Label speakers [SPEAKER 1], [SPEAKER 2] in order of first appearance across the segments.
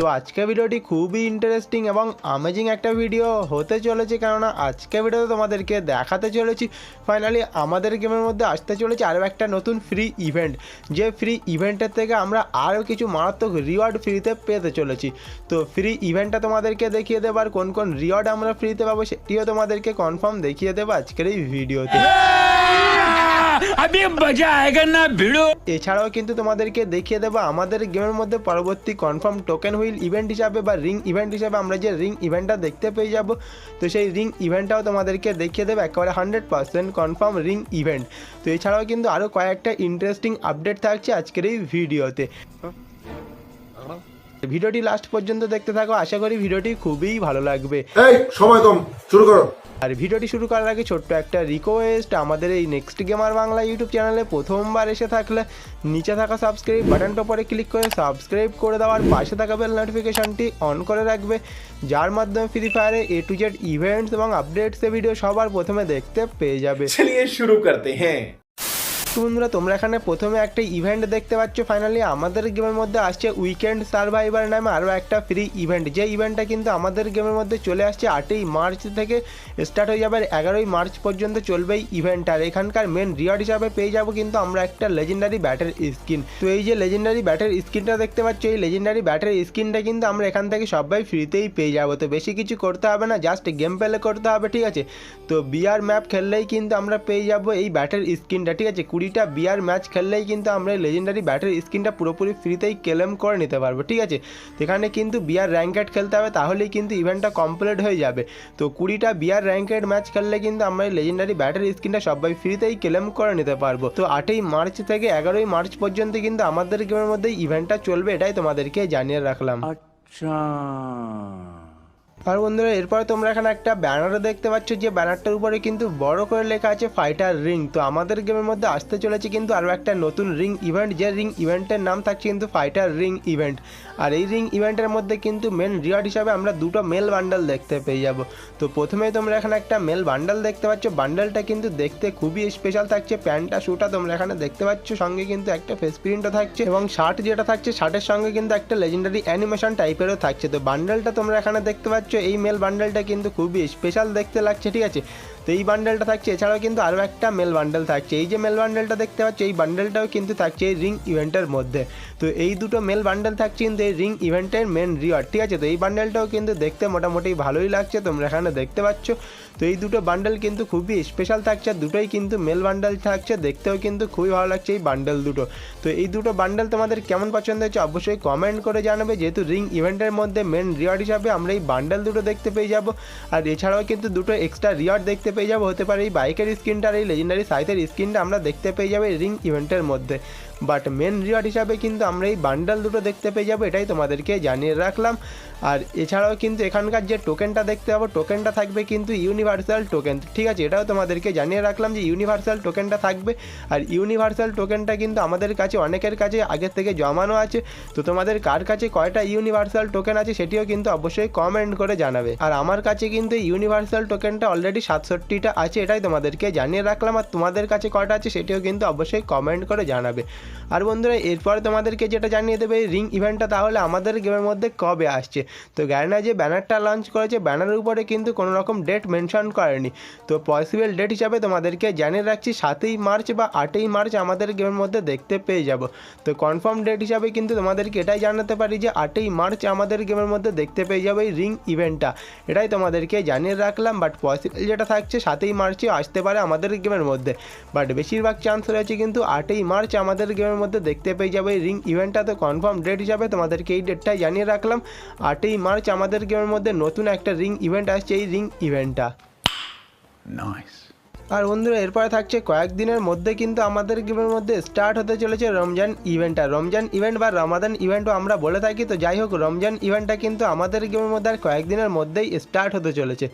[SPEAKER 1] তো আজকে ভিডিওটি খুবই ইন্টারেস্টিং এবং আমেজিং একটা ভিডিও হতে চলেছে কেননা আজকে ভিডিওতে তোমাদেরকে দেখাতে চলেছি। ফাইনালি আমাদের গেমের মধ্যে আসতে চলেছে আরও একটা নতুন ফ্রি ইভেন্ট যে ফ্রি ইভেন্টের থেকে আমরা আরও কিছু মারাত্মক রিওয়ার্ড ফ্রিতে পেতে চলেছি। তো ফ্রি ইভেন্টটা তোমাদেরকে দেখিয়ে দেবো আর কোন কোন রিওয়ার্ড আমরা ফ্রিতে পাবো সেটিও তোমাদেরকে কনফার্ম দেখিয়ে দেবো আজকের এই ভিডিওতে
[SPEAKER 2] আমি মজা না ভিড়ো
[SPEAKER 1] এছাড়াও কিন্তু তোমাদেরকে দেখিয়ে দেবো আমাদের গেমের মধ্যে পরবর্তী কনফার্ম টোকেন হুইল ইভেন্ট হিসাবে বা রিং ইভেন্ট হিসাবে আমরা যে রিং ইভেন্টটা দেখতে পেয়ে যাব, তো সেই রিং ইভেন্টটাও তোমাদেরকে দেখিয়ে দেবো, একেবারে hundred percent confirm ring event তো এছাড়াও কিন্তু আরও কয়েকটা ইন্টারেস্টিং আপডেট থাকছে আজকের এই ভিডিওতে ভিডিওটি লাস্ট পর্যন্ত দেখতে থাকো আশা করি ভিডিওটি খুবই ভালো লাগবে।
[SPEAKER 3] এই সময় কম শুরু করো।
[SPEAKER 1] আর ভিডিওটি শুরু করার আগে ছোট্ট একটা রিকোয়েস্ট আমাদের এই নেক্সট গেমার বাংলা ইউটিউব চ্যানেলে প্রথমবার এসে থাকলে নিচে থাকা সাবস্ক্রাইব বাটনটা পরে ক্লিক করে সাবস্ক্রাইব করে দেওয়ার পাশে থাকা বেল নোটিফিকেশানটি অন করে রাখবে যার মাধ্যমে ফ্রি ফায়ারে এ টু জেড ইভেন্টস এবং আপডেটস ভিডিও সবার প্রথমে দেখতে পেয়ে যাবে।
[SPEAKER 4] শুরু করতে
[SPEAKER 1] হ্যাঁ। বন্ধুরা, তোমরা এখানে প্রথমে একটা ইভেন্ট দেখতে পাচ্ছ। ফাইনালি আমাদের গেমের মধ্যে আসছে উইকেন্ড সার্ভাইভার নামে আরও একটা ফ্রি ইভেন্ট যে ইভেন্টটা কিন্তু আমাদের গেমের মধ্যে চলে আসছে আটই মার্চ থেকে স্টার্ট হয়ে যাবে এগারোই মার্চ পর্যন্ত চলবে এই ইভেন্ট আর এখানকার মেন রিওয়ার্ড হিসাবে পেয়ে যাব কিন্তু আমরা একটা লেজেন্ডারি ব্যাটের স্কিন তো এই যে লেজেন্ডারি ব্যাটের স্কিনটা দেখতে পাচ্ছ, এই লেজেন্ডারি ব্যাটের স্কিনটা কিন্তু আমরা এখান থেকে সবাই ফ্রিতেই পেয়ে যাব। তো বেশি কিছু করতে হবে না জাস্ট গেম প্লে করতে হবে, ঠিক আছে? তো বিয়ার ম্যাপ খেললেই কিন্তু আমরা পেয়ে যাব এই ব্যাটের স্কিনটা ঠিক আছে? কুড়িটা বিয়ার ম্যাচ খেললেই কিন্তু আমরা লেজেন্ডারি ব্যাটের স্কিনটা পুরোপুরি ফ্রিতেই ক্লেম করে নিতে পারব, ঠিক আছে? এখানে কিন্তু বিয়ার র্যাঙ্কেড খেলতে হবে, তাহলেই কিন্তু ইভেন্টটা কমপ্লিট হয়ে যাবে। তো কুড়িটা বিয়ার র্যাঙ্কেড ম্যাচ খেললে কিন্তু আমরা লেজেন্ডারি ব্যাটের স্কিনটা সবাই ফ্রিতেই ক্লেম করে নিতে পারব। তো আটই মার্চ থেকে এগারোই মার্চ পর্যন্ত কিন্তু আমাদের গেমের মধ্যে ইভেন্টটা চলবে, এটাই তোমাদেরকে জানিয়ে রাখলাম।
[SPEAKER 2] আচ্ছা।
[SPEAKER 1] আর বন্ধুরা, এরপরে তোমরা এখানে একটা ব্যানার দেখতে পাচ্ছ, যে ব্যানারটার উপরে কিন্তু বড় করে লেখা আছে ফাইটার রিং তো আমাদের গেমের মধ্যে আসতে চলেছে কিন্তু আরও একটা নতুন রিং ইভেন্ট যে রিং ইভেন্টের নাম থাকছে কিন্তু ফাইটার রিং ইভেন্ট আর এই রিং ইভেন্টের মধ্যে কিন্তু মেন রিওয়ার্ড হিসাবে আমরা দুটো মেল বান্ডাল দেখতে পেয়ে যাব। তো প্রথমে তোমরা এখানে একটা মেল বান্ডাল দেখতে পাচ্ছ বান্ডেলটা কিন্তু দেখতে খুবই স্পেশাল থাকছে প্যান্টটা শুটা তোমরা এখানে দেখতে পাচ্ছ, সঙ্গে কিন্তু একটা ফেস প্রিন্টও থাকছে এবং শার্ট যেটা থাকছে শার্টের সঙ্গে কিন্তু একটা লেজেন্ডারি অ্যানিমেশন টাইপেরও থাকছে। তো বান্ডালটা তোমরা এখানে দেখতে পাচ্ছ এই মেল বান্ডেলটা কিন্তু খুবই স্পেশাল দেখতে লাগছে ঠিক আছে? তো এই বান্ডেলটা থাকছে। এছাড়াও কিন্তু আরও একটা মেল বান্ডেল থাকছে। এই যে মেল বান্ডেলটা দেখতে পাচ্ছ, এই বান্ডেলটাও কিন্তু থাকছে এই রিং ইভেন্টের মধ্যে। তো এই দুটো মেল বান্ডেল থাকছে কিন্তু এই রিং ইভেন্টের মেন রিওয়ার্ড ঠিক আছে? তো এই বান্ডেলটাও কিন্তু দেখতে মোটামুটি ভালোই লাগছে, তোমরা এখানে দেখতে পাচ্ছ। তো এই দুটো বান্ডেল কিন্তু খুবই স্পেশাল থাকছে দুটোই কিন্তু মেল বান্ডেল থাকছে, দেখতেও কিন্তু খুবই ভালো লাগছে এই বান্ডেল দুটো। তো এই দুটো বান্ডেল তোমাদের কেমন পছন্দ হয়েছে অবশ্যই কমেন্ট করে জানাবে। যেহেতু রিং ইভেন্টের মধ্যে মেন রিওয়ার্ড হিসাবে আমরা এই বান্ডেল দুটো দেখতে পেয়ে যাব। আর এছাড়াও কিন্তু দুটো এক্সট্রা রিওয়ার্ড দেখতে পেয়ে যাব, হতে পারে এই বাইকের স্কিনটা আর এই লেজেন্ডারি সাইথের স্কিনটা আমরা দেখতে পেয়ে যাব রিং ইভেন্টের মধ্যে। বাট মেন রিওয়ার্ড হিসাবে কিন্তু আমরা এই বান্ডাল দুটো দেখতে পেয়ে যাব, এটাই তোমাদেরকে জানিয়ে রাখলাম। আর এছাড়াও কিন্তু এখানকার যে টোকেনটা দেখতে পাবো টোকেনটা থাকবে কিন্তু ইউনিভার্সাল টোকেন ঠিক আছে, এটাও তোমাদেরকে জানিয়ে রাখলাম যে ইউনিভার্সাল টোকেনটা থাকবে। আর ইউনিভার্সাল টোকেনটা কিন্তু আমাদের কাছে, অনেকের কাছে আগের থেকে জমানো আছে। তো তোমাদের কার কাছে কয়টা ইউনিভার্সাল টোকেন আছে সেটিও কিন্তু অবশ্যই কমেন্ট করে জানাবে। আর আমার কাছে কিন্তু ইউনিভার্সাল টোকেনটা অলরেডি সাতষট্টিটা আছে, এটাই তোমাদেরকে জানিয়ে রাখলাম। আর তোমাদের কাছে কটা আছে সেটিও কিন্তু অবশ্যই কমেন্ট করে জানাবে। আর বন্ধুরা, এরপরে তোমাদেরকে যেটা জানিয়ে দেবে রিং ইভেন্টটা তাহলে আমাদের গেমের মধ্যে কবে আসছে? তো গ্যারেনা যে ব্যানারটা লঞ্চ করেছে ব্যানারের উপরে কিন্তু কোনো রকম ডেট মেনশন করেনি। তো পসিবল ডেট হিসাবে তোমাদেরকে জানিয়ে রাখছি, সাতই মার্চ বা আটই মার্চ আমাদের গেমের মধ্যে দেখতে পেয়ে যাব। তো কনফার্ম ডেট হিসাবে কিন্তু তোমাদেরকে এটাই জানাতে পারি যে, আটই মার্চ আমাদের গেমের মধ্যে দেখতে পেয়ে যাবে এই রিং ইভেন্টটা এটাই তোমাদেরকে জানিয়ে রাখলাম বাট পসিবল যেটা থাকছে সাতই মার্চে আসতে পারে আমাদের গেমের মধ্যে। বাট বেশিরভাগ চান্স রয়েছে কিন্তু আটই মার্চ আমাদের গেমের মধ্যে দেখতে পেয়ে যাবে রিং ইভেন্টটা। তো কনফার্ম ডেট হিসাবে তোমাদেরকে এই ডেটটাই জানিয়ে রাখলাম। আটই মার্চ আমাদের গেমের মধ্যে নতুন একটা রিং ইভেন্ট আসছে, এই রিং ইভেন্টটা। আর বন্ধুরা, এরপরে থাকছে কয়েকদিনের মধ্যে কিন্তু আমাদের গেমের মধ্যে স্টার্ট হতে চলেছে রমজান ইভেন্টটা রমজান ইভেন্ট বা রমাদান ইভেন্টও আমরা বলে থাকি। তো যাই হোক, রমজান ইভেন্টটা কিন্তু আমাদের গেমের মধ্যে আর কয়েকদিনের মধ্যেই স্টার্ট হতে চলেছে।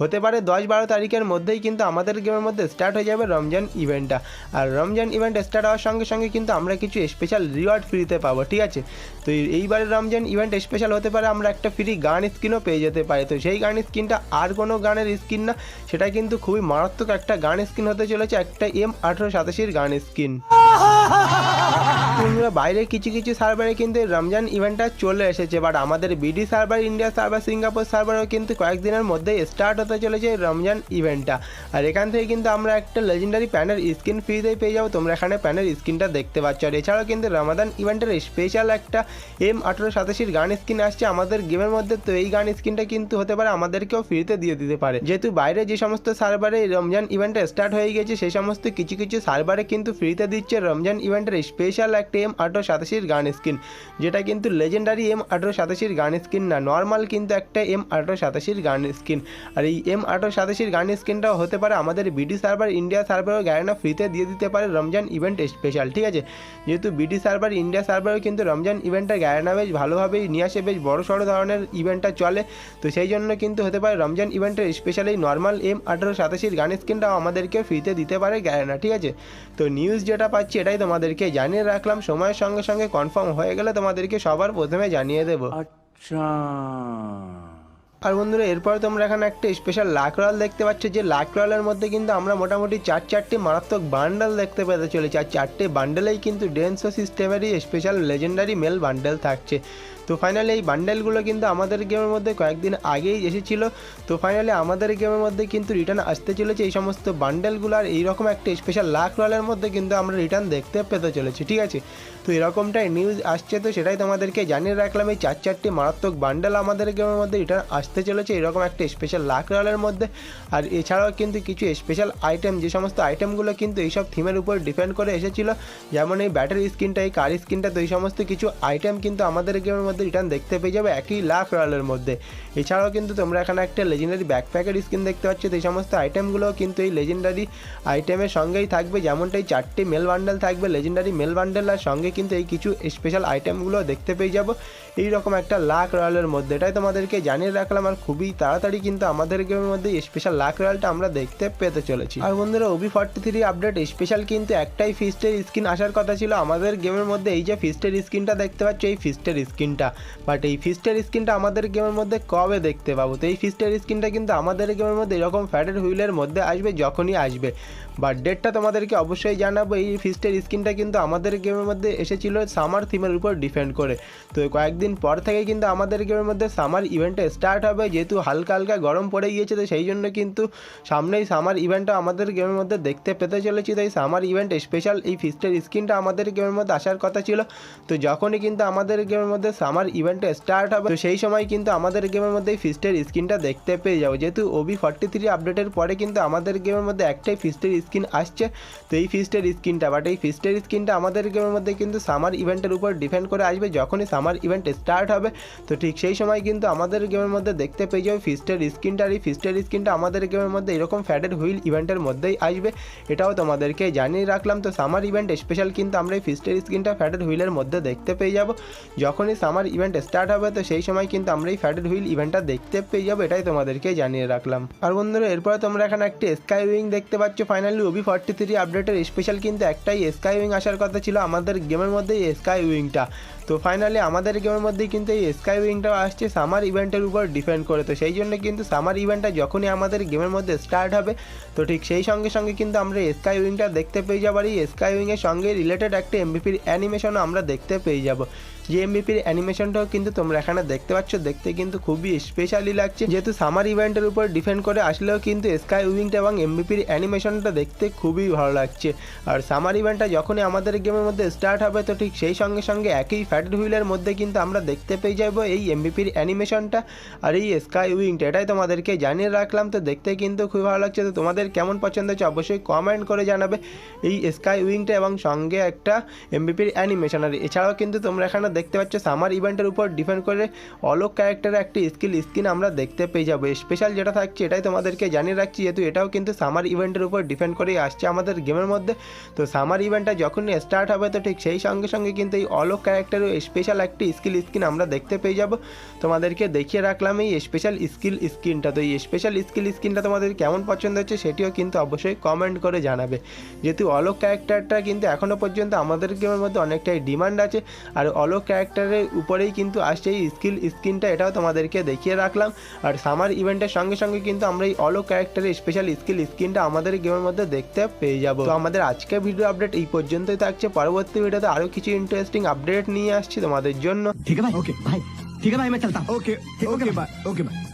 [SPEAKER 1] হতে পারে দশ বারো তারিখের মধ্যেই কিন্তু আমাদের গেমের মধ্যে স্টার্ট হয়ে যাবে রমজান ইভেন্টটা আর রমজান ইভেন্ট স্টার্ট হওয়ার সঙ্গে সঙ্গে কিন্তু আমরা কিছু স্পেশাল রিওয়ার্ড ফ্রিতে পাবো, ঠিক আছে? তো এইবারে রমজান ইভেন্ট স্পেশাল হতে পারে আমরা একটা ফ্রি গান স্কিনও পেয়ে যেতে পারি। তো সেই গান স্কিনটা আর কোনো গানের স্কিন না, সেটা কিন্তু খুবই মারাত্মক একটা গান স্কিন হতে চলেছে একটা এম আঠারো সাতাশির গান স্কিন বাইরে কিছু কিছু সার্ভারে কিন্তু রমজান ইভেন্টটা চলে এসেছে বাট আমাদের BD server India server Singapore সার্ভারও কিন্তু কয়েকদিনের মধ্যে স্টার্ট হতে চলেছে রমজান ইভেন্টটা আর এখান থেকে কিন্তু আমরা একটা লেজেন্ডারি প্যানের স্ক্রিন ফ্রিতে পেয়ে যাব, তোমরা এখানে প্যানের স্ক্রিনটা দেখতে পাচ্ছ। আর এছাড়াও কিন্তু রমাদান ইভেন্টের স্পেশাল একটা এম আঠেরো সাতাশির গান স্ক্রিন আসছে আমাদের গেমের মধ্যে, তো এই গান স্ক্রিনটা কিন্তু হতে পারে, আমাদেরকেও ফ্রিতে দিয়ে দিতে পারে। যেহেতু বাইরে যে সমস্ত সার্ভারে রমজান ইভেন্টটা স্টার্ট হয়ে গেছে, সেই সমস্ত কিছু কিছু সার্ভারে কিন্তু ফ্রিতে দিচ্ছে রমজান ইভেন্টের স্পেশাল একটা এম আঠেরো সাতাশির গান স্কিন যেটা কিন্তু লেজেন্ডারি এম আঠেরো সাতাশির গান স্কিন না নর্মাল কিন্তু একটা এম আঠেরো সাতাশির গান স্কিন আর এই এম আঠেরো সাতাশির গান স্কিনটাও হতে পারে আমাদের বিডি সার্ভার ইন্ডিয়া সার্ভারও গ্যারেনা ফ্রিতে দিয়ে দিতে পারে রমজান ইভেন্ট স্পেশাল ঠিক আছে? যেহেতু বিডি সার্ভার ইন্ডিয়া সার্ভারও কিন্তু রমজান ইভেন্টটা গ্যারেনা বেশ ভালোভাবেই নিয়ে আসে, বেশ বড় সড়ো ধরনের ইভেন্টটা চলে। তো সেই জন্য কিন্তু হতে পারে রমজান ইভেন্টের স্পেশাল নর্মাল এম আঠেরো সাতাশির গান স্কিনটাও আমাদেরকে ফ্রিতে দিতে পারে গ্যারেনা, ঠিক আছে? তো নিউজ যেটা পাচ্ছি দিচ্ছি, এটাই তোমাদেরকে জানিয়ে রাখলাম। সময়ের সঙ্গে সঙ্গে কনফার্ম হয়ে গেলে তোমাদেরকে সবার প্রথমে জানিয়ে দেবো।
[SPEAKER 2] আচ্ছা।
[SPEAKER 1] আর বন্ধুরা, এরপর তোমরা এখানে একটা স্পেশাল লাক রয়াল দেখতে পাচ্ছ, যে লাক রয়ালের মধ্যে কিন্তু আমরা মোটামুটি চার চারটি মারাত্মক বান্ডেল দেখতে পেতে চলেছি। আর চারটে বান্ডেলেই কিন্তু ডেন্সো সিস্টেমেরই স্পেশাল লেজেন্ডারি মেল বান্ডেল থাকছে। তো ফাইনালি এই বান্ডেলগুলো কিন্তু আমাদের গেমের মধ্যে কয়েকদিন আগেই এসেছিল। তো ফাইনালি আমাদের গেমের মধ্যে কিন্তু রিটার্ন আসতে চলেছে। এই সমস্ত বান্ডেলগুলো আর এইরকম একটা স্পেশাল লাক রয়ালের মধ্যে কিন্তু আমরা রিটার্ন দেখতে পেতে চলেছি, ঠিক আছে? তো এরকমটাই নিউজ আসছে, তো সেটাই তোমাদেরকে জানিয়ে রাখলাম। এই চার চারটি মারাত্মক বান্ডেল আমাদের গেমের মধ্যে রিটার্ন আসতে চলেছে, এরকম একটা স্পেশাল লাক রয়ালের মধ্যে। আর এছাড়াও কিন্তু কিছু স্পেশাল আইটেম যে সমস্ত আইটেমগুলো কিন্তু এইসব থিমের উপর ডিপেন্ড করে এসেছিল। যেমন এই ব্যাটারি স্ক্রিনটা এই কার স্ক্রিনটা তো এই সমস্ত কিছু আইটেম কিন্তু আমাদের গেমের মধ্যে রিটার্ন দেখতে পেয়ে যাবে একই লাখ রয়ালের মধ্যে। এছাড়াও কিন্তু তোমরা এখানে একটা লেজেন্ডারি ব্যাকপ্যাকের স্ক্রিন দেখতে পাচ্ছ, তো এই সমস্ত আইটেমগুলো কিন্তু এই লেজেন্ডারি আইটেমের সঙ্গেই থাকবে। যেমনটা এই চারটি মেল বান্ডেল থাকবে লেজেন্ডারি মেল বান্ডেল আর সঙ্গে কিন্তু এই কিছু স্পেশাল আইটেমগুলো দেখতে পেয়ে যাব। এইরকম একটা লাক রয়ালের মধ্যে, এটাই তোমাদেরকে জানিয়ে রাখলাম আর খুবই তাড়াতাড়ি কিন্তু আমাদের গেমের মধ্যে স্পেশাল লাক রয়ালটা আমরা দেখতে পেতে চলেছি। আর বন্ধুরা OB forty three update special কিন্তু একটাই ফিস্টের স্কিন আসার কথা ছিল। আমাদের গেমের মধ্যে এই যে ফিস্টের স্কিনটা দেখতে পাচ্ছ, এই ফিস্টের স্কিনটা বাট এই ফিস্টের স্কিনটা আমাদের গেমের মধ্যে কবে দেখতে পাবো? তো এই ফিস্টের স্কিনটা কিন্তু আমাদের গেমের মধ্যে এরকম ফ্যাটের হুইলের মধ্যে আসবে যখনই আসবে। বাট ডেটটা তোমাদেরকে অবশ্যই জানাব, এই ফিস্টের স্কিনটা কিন্তু আমাদের গেমের মধ্যে এসেছিল সামার থিমের উপর ডিপেন্ড করে। তো কয়েকদিন পর থেকে কিন্তু আমাদের গেমের মধ্যে সামার ইভেন্টটা স্টার্ট হবে। যেহেতু হালকা হালকা গরম পড়ে গিয়েছে, তো সেই জন্য কিন্তু সামনেই সামার ইভেন্টটা আমাদের গেমের মধ্যে দেখতে পেতে চলেছি। তাই সামার ইভেন্ট স্পেশাল এই ফিস্টের স্কিনটা আমাদের গেমের মধ্যে আসার কথা ছিল। তো যখনই কিন্তু আমাদের গেমের মধ্যে সামার ইভেন্টটা স্টার্ট হবে, তো সেই সময় কিন্তু আমাদের গেমের মধ্যে এই ফিস্টের স্কিনটা দেখতে পেয়ে যাব। যেহেতু ওবি ফর্টি থ্রি আপডেটের পরে কিন্তু আমাদের গেমের মধ্যে একটাই ফিস্টের স্কিন আসছে, তো এই ফিস্টের স্কিনটা বাট এই ফিস্টের স্কিনটা আমাদের গেমের মধ্যে কিন্তু সামার ইভেন্টের উপর ডিপেন্ড করে আসবে। যখনই সামার ইভেন্ট স্টার্ট হবে। তো ঠিক সেই সময় কিন্তু আমাদের গেমের মধ্যে দেখতে পেয়ে যাবে ফিস্টের স্কিনটা আর এই ফিস্টের স্কিনটা আমাদের গেমের মধ্যে এরকম ফ্যাটেড হুইল ইভেন্টের মধ্যেই আসবে। এটাও তোমাদেরকে জানিয়ে রাখলাম। তো সামার ইভেন্ট স্পেশাল কিন্তু আমরা এই ফিস্টের স্কিনটা ফ্যাটেড হুইলের মধ্যে দেখতে পেয়ে যাব। যখনই সামার ইভেন্ট স্টার্ট হবে, তো সেই সময় কিন্তু আমরা এই ফ্যাটেড হুইল ইভেন্টটা দেখতে পেয়ে যাব। এটাই তোমাদেরকে জানিয়ে রাখলাম। আর বন্ধুরা, এরপরে তোমরা এখানে একটি স্কাই উইং দেখতে পাচ্ছ। ফাইনালি ওবি ফর্টি থ্রি আপডেটের স্পেশাল কিন্তু একটাই স্কাই উইং আসার কথা ছিল আমাদের গেমের মধ্যে স্কাই উইংটা তো ফাইনালি আমাদের গেমের মধ্যেই কিন্তু এই স্কাই উইংটাও আসছে। সামার ইভেন্টের উপর ডিপেন্ড করে। তো সেই জন্য কিন্তু সামার ইভেন্টটা যখনই আমাদের গেমের মধ্যে স্টার্ট হবে, তো ঠিক সেই সঙ্গে সঙ্গে কিন্তু আমরা স্কাই উইংটা দেখতে পেয়ে যাব। আর এই স্কাই উইংয়ের সঙ্গে রিলেটেড একটা এমবিপির অ্যানিমেশনও আমরা দেখতে পেয়ে যাব। যে এমবিপির অ্যানিমেশনটাও কিন্তু তোমরা এখানে দেখতে পাচ্ছ। দেখতে কিন্তু খুবই স্পেশালি লাগছে। যেহেতু সামার ইভেন্টের উপর ডিপেন্ড করে, আসলেও কিন্তু স্কাই উইংটা এবং এমবিপির অ্যানিমেশনটা দেখতে খুবই ভালো লাগছে। আর সামার ইভেন্টটা যখনই আমাদের গেমের মধ্যে স্টার্ট হবে, তো ঠিক সেই সঙ্গে সঙ্গে একই ফ্যাটেড হুইলের মধ্যে কিন্তু আমরা দেখতে পেয়ে যাব এই এমবিপির অ্যানিমেশনটা আর এই স্কাই উইংটা এটাই তোমাদেরকে জানিয়ে রাখলাম। তো দেখতে কিন্তু খুবই ভালো লাগছে। তো তোমাদের কেমন পছন্দ হচ্ছে অবশ্যই কমেন্ট করে জানাবে। এই স্কাই উইংটা এবং সঙ্গে একটা এমবিপির অ্যানিমেশন আর এছাড়াও কিন্তু তোমরা এখানে দেখতে পাচ্ছ সামার ইভেন্টের উপর ডিপেন্ড করে অলোক ক্যারেক্টারের একটি স্কিল স্কিন আমরা দেখতে পেয়ে যাব। স্পেশাল যেটা থাকছে, এটাই তোমাদেরকে জানিয়ে রাখছি, যেহেতু এটাও কিন্তু সামার ইভেন্টের উপর ডিপেন্ড করেই আসছে আমাদের গেমের মধ্যে। তো সামার ইভেন্টটা যখনই স্টার্ট হবে, তো ঠিক সেই সঙ্গে সঙ্গে কিন্তু এই অলোক ক্যারেক্টারের স্পেশাল একটি স্কিল স্কিন আমরা দেখতে পেয়ে যাব। তোমাদেরকে দেখিয়ে রাখলাম এই স্পেশাল স্কিল স্কিনটা তো এই স্পেশাল স্কিল স্কিনটা তোমাদের কেমন পছন্দ হচ্ছে, সেটিও কিন্তু অবশ্যই কমেন্ট করে জানাবে। যেহেতু অলোক ক্যারেক্টারটা কিন্তু এখনও পর্যন্ত আমাদের গেমের মধ্যে অনেকটাই ডিমান্ড আছে, আর অলোক ক্যারেক্টারের উপরেই কিন্তু আসছে এই স্কিল স্কিনটা এটাও তোমাদেরকে দেখিয়ে রাখলাম। আর সামার ইভেন্টের সঙ্গে সঙ্গে কিন্তু আমরা এই অলো ক্যারেক্টারের স্পেশাল স্কিল স্কিনটা আমাদের গেমের মধ্যে দেখতে পেয়ে যাব। তো আমাদের আজকে ভিডিও আপডেট এই পর্যন্তই থাকছে। পরবর্তী ভিডিওতে আরও কিছু ইন্টারেস্টিং আপডেট নিয়ে আসছি তোমাদের জন্য।
[SPEAKER 4] ঠিক আছে ওকে ভাই ঠিক আছে ভাই আমি ওকে ওকে বাই ওকে ভাই